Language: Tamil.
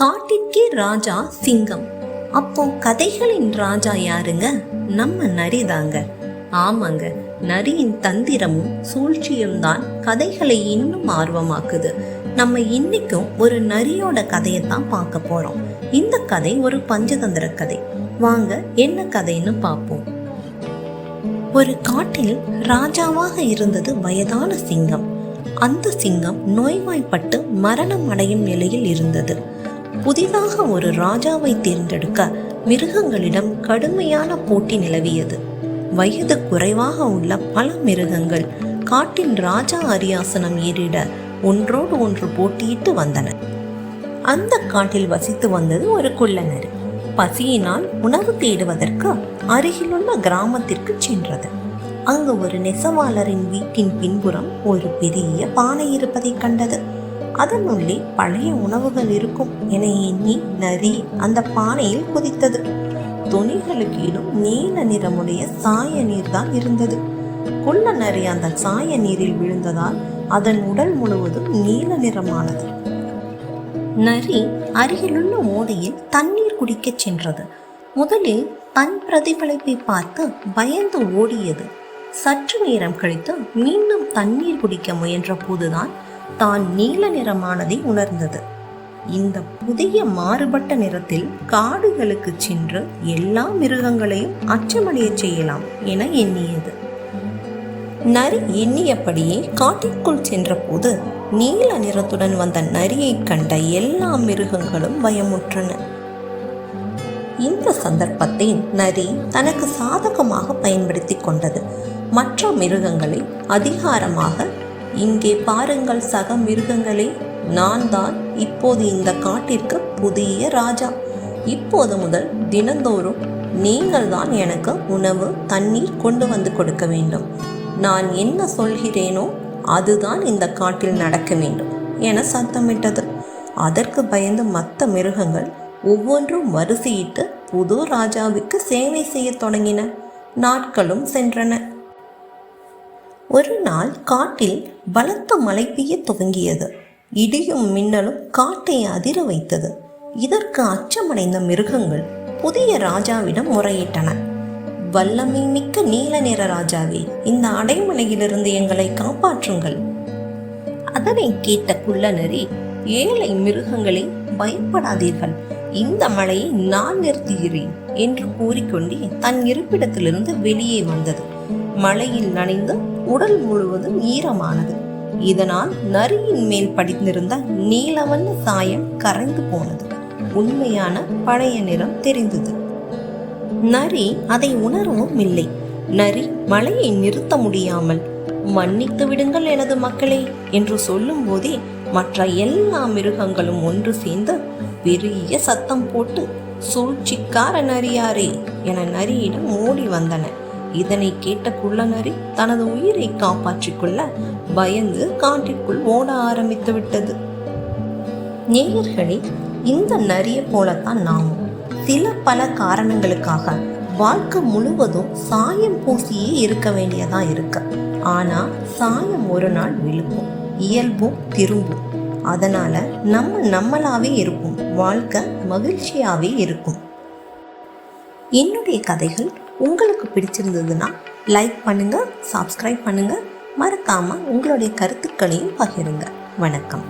காட்டிற்கே ராஜா சிங்கம். அப்போ கதைகளின் ராஜா யாருங்க? நம்ம நரிதாங்க. ஆமாங்க நரியின் தந்திரமும் சூழ்ச்சியும் தான் கதைகளை இன்னும் ஆர்வமாக்குது. நம்ம இன்னைக்கும் ஒரு நரியோட கதையை தான் பார்க்க போறோம். இந்த கதை ஒரு பஞ்சதந்திர கதை. வாங்க என்ன கதைன்னு பார்ப்போம். ஒரு காட்டில் ராஜாவாக இருந்தது வயதான சிங்கம். அந்த சிங்கம் நோய்வாய்ப்பட்டு மரணம் அடையும் நிலையில் இருந்தது. புதிதாக ஒரு ராஜாவை தேர்ந்தெடுக்க மிருகங்களிடம் கடுமையான போட்டி நிலவியது. வயது குறைவாக உள்ள பல மிருகங்கள் காட்டின் ராஜா அரியாசனம் ஏறிட ஒன்றோடு ஒன்று போட்டியிட்டு வந்தன. அந்த காட்டில் வசித்து வந்தது ஒரு குள்ளனர் பசியினால் உணவு தேடுவதற்கு அருகிலுள்ள கிராமத்திற்கு சென்றது. அங்கு ஒரு நெசவாளரின் வீட்டின் பின்புறம் ஒரு பெரிய பானை இருப்பதை கண்டது. அதனுள்ளே பழைய உணவுகள் இருக்கும் என எண்ணி நரி அந்த பானையில் குதித்தது. துணிகளுக்கீடும் நீல நிறமுடைய சாய நீர் தான் இருந்தது. குள்ள நரி அந்த சாய நீரில் விழுந்ததால் அதன் உடல் முழுவதும் நீல நிறமானது. நரி அருகிலுள்ள ஓடையில் தண்ணீர் குடிக்கச் சென்றது. முதலில் தன் பிரதிபலிப்பை பார்த்து பயந்து ஓடியது. சற்று நேரம் கழித்து மீண்டும் தண்ணீர் குடிக்க முயன்ற போதுதான் தான் நீல நிறமானதை உணர்ந்தது. இந்த புதிய மாறுபட்ட நிறத்தில் காடுகளுக்கு சென்று எல்லா மிருகங்களையும் அச்சமடையச் செய்யலாம் என எண்ணியது. நரி எண்ணியபடியே காட்டிற்குள் சென்றபோது நீல நிறத்துடன் வந்த நரியைக் கண்ட எல்லா மிருகங்களும் பயமுற்றன. இந்த சந்தர்ப்பத்தை நரி தனக்கு சாதகமாக பயன்படுத்தி கொண்டது. மற்ற மிருகங்களை அதிகாரமாக இங்கே பாருங்கள் சக மிருகங்களே நான் தான் இப்போது இந்த காட்டிற்கு புதிய ராஜா. இப்போது முதல் தினந்தோறும் நீங்கள் தான் எனக்கு உணவு தண்ணீர் கொண்டு வந்து கொடுக்க வேண்டும். நான் என்ன சொல்கிறேனோ அதுதான் இந்த காட்டில் நடக்க வேண்டும் என சத்தமிட்டது. அதற்கு பயந்து மற்ற மிருகங்கள் ஒவ்வொன்றும் வரிசையிட்டு புது ராஜாவுக்கு சேவை செய்யத் தொடங்கின. நாட்களும் சென்றன. ஒரு நாள் காட்டில் பலத்த மழை பெய்ய துவங்கியது. இடியும் மின்னலும் காட்டை அதிர வைத்தது. இதற்கு அச்சமடைந்த மிருகங்கள் புதிய ராஜாவிடம் முறையிட்டன. வல்லமை மிக்க நீல நிற ராஜாவே இந்த அடைமலையிலிருந்து எங்களை காப்பாற்றுங்கள் அதனை கேட்ட குள்ளநரி ஏழை மிருகங்களே பயப்படாதீர்கள். இந்த மழையை நான் நிறுத்துகிறேன் என்று கூறிக்கொண்டே தன் இருப்பிடத்திலிருந்து வெளியே வந்தது. மழையில் நனைந்து உடல் முழுவதும் ஈரமானது. இதனால் நரியின் மேல் படிந்திருந்த நீலவண்ண சாயம் கரைந்து போனது. உண்மையான பழைய நிறம் தெரிந்தது. நரி அதை உணரவும் இல்லை. நரி மழையை நிறுத்த முடியாமல் மன்னித்து விடுங்கள் எனது மக்களே என்று சொல்லும் போதே மற்ற எல்லா மிருகங்களும் ஒன்று சேர்ந்து பெரிய சத்தம் போட்டு சூழ்ச்சிக்கார நரியாரே என நரியிடம் ஓடி வந்தன. இதனை கேட்ட குள்ளநரி தனது உயிரை காப்பாற்றிக் கொள்ள பயந்து காட்டிற்குள் ஓட ஆரம்பித்து விட்டது. நேயர்களே இந்த நரியை போலத்தான் நாமும். சில பல காரணங்களுக்காக வாழ்க்கை முழுவதும் சாயம் பூசியே இருக்க வேண்டியதா இருக்கு. ஆனா சாயம் ஒரு நாள் விழுக்கும் இயல்பும் திரும்பும். அதனால நம்ம நம்மளாவே இருப்போம் வாழ்க்கை மகிழ்ச்சியாவே இருக்கும். என்னுடைய கதைகள் உங்களுக்கு பிடிச்சிருந்ததுன்னா லைக் பண்ணுங்கள் சப்ஸ்கிரைப் பண்ணுங்கள் மறக்காமல் உங்களுடைய கருத்துக்களையும் பகிருங்க. வணக்கம்.